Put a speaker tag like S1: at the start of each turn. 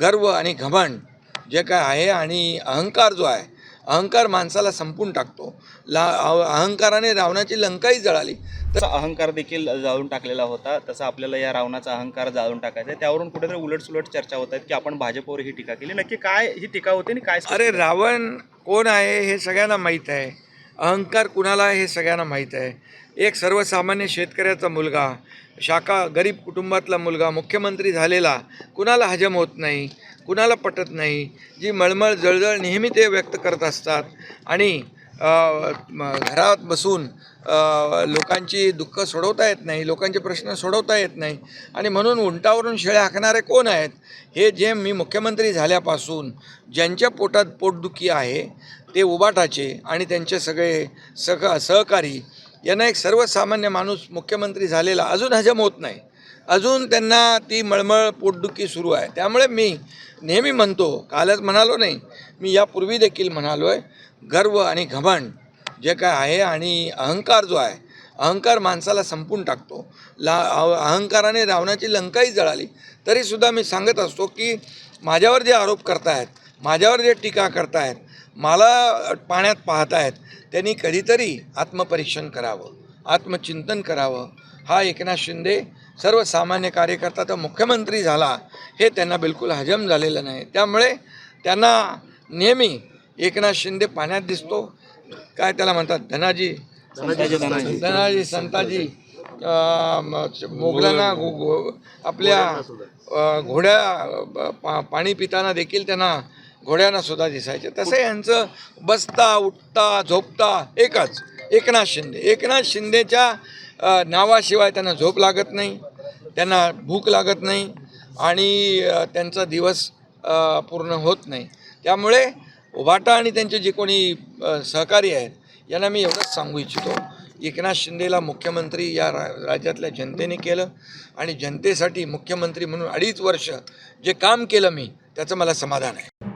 S1: गर्व आणि घमंड जे काय आहे आणि अहंकार जो आहे अहंकार माणसाला संपून टाकतो. ला अह- अहंकाराने रावणाची लंकाही जळाली.
S2: तसा अहंकार देखील जाळून टाकलेला होता. तसं आपल्याला या रावणाचा अहंकार जाळून टाकायचा आहे. त्यावरून कुठेतरी उलटसुलट चर्चा होत आहेत की आपण भाजपवर ही टीका केली. नक्की काय ही टीका होती आणि काय
S1: अरे रावण कोण आहे हे सगळ्यांना माहीत आहे. अहंकार कुणाला आहे हे सगळ्यांना माहीत आहे. एक सर्वसामान्य शेतकऱ्याचा मुलगा शाखा गरीब कुटुंबातला मुलगा मुख्यमंत्री झालेला कुणाला हजम होत नाही कुणाला पटत नाही जी मळमळ जळजळ नेहमी ते व्यक्त करत असतात. आणि घरात बसून लोकांची दुःख सोडवता येत नाही लोकांचे प्रश्न सोडवता येत नाही. आणि म्हणून उंटावरून शेळ्या हाकणारे कोण आहेत? हे जे मी मुख्यमंत्री झाल्यापासून ज्यांच्या पोटात पोटदुखी आहे ते उबाटाचे आणि त्यांचे सगळे सह सहकारी यांना एक सर्वसामान्य माणूस मुख्यमंत्री झालेला अजून हजम होत नाही. अजून त्यांना ती मळमळ पोटदुखी सुरू आहे. त्यामुळे मी नेहमी म्हणतो कालच म्हणालो नाही मी यापूर्वी देखील म्हणालो आहे गर्व आणि घमंड जे काय आहे आणि अहंकार जो आहे अहंकार माणसाला संपून टाकतो. ला अहंकाराने रावणाची लंकाही जळाली. तरीसुद्धा मी सांगत असतो की माझ्यावर जे आरोप करतायत माझ्यावर जे टीका करतायत मला पाण्यात पाहतायत त्यांनी कधीतरी आत्मपरीक्षण करावं आत्मचिंतन करावं. हा एकनाथ शिंदे सर्वसामान्य कार्यकर्ता तर मुख्यमंत्री झाला हे त्यांना बिलकुल हजम झालेलं नाही. त्यामुळे त्यांना नेहमी एकनाथ शिंदे पाण्यात दिसतो. काय त्याला म्हणतात? धनाजी. धनाजी संताजी. मोगलांना आपल्या घोड्या पा- पाणी पिताना देखील त्यांना घोड्यांना सुद्धा दिसायचे. तसं यांचं बसता उठता झोपता एकच. एकनाथ शिंदे. एकनाथ शिंदेच्या नावाशिवाय त्यांना झोप लागत नाही. त्यांना भूक लागत नाही. आणि त्यांचा दिवस पूर्ण होत नाही. त्यामुळे उभाटा आणि त्यांचे जे कोणी सहकारी आहेत यांना मी एवढंच सांगू इच्छितो. एकनाथ शिंदेला मुख्यमंत्री या रा राज्यातल्या जनतेने केलं आणि जनतेसाठी मुख्यमंत्री म्हणून अडीच वर्ष जे काम केलं मी त्याचं मला समाधान आहे.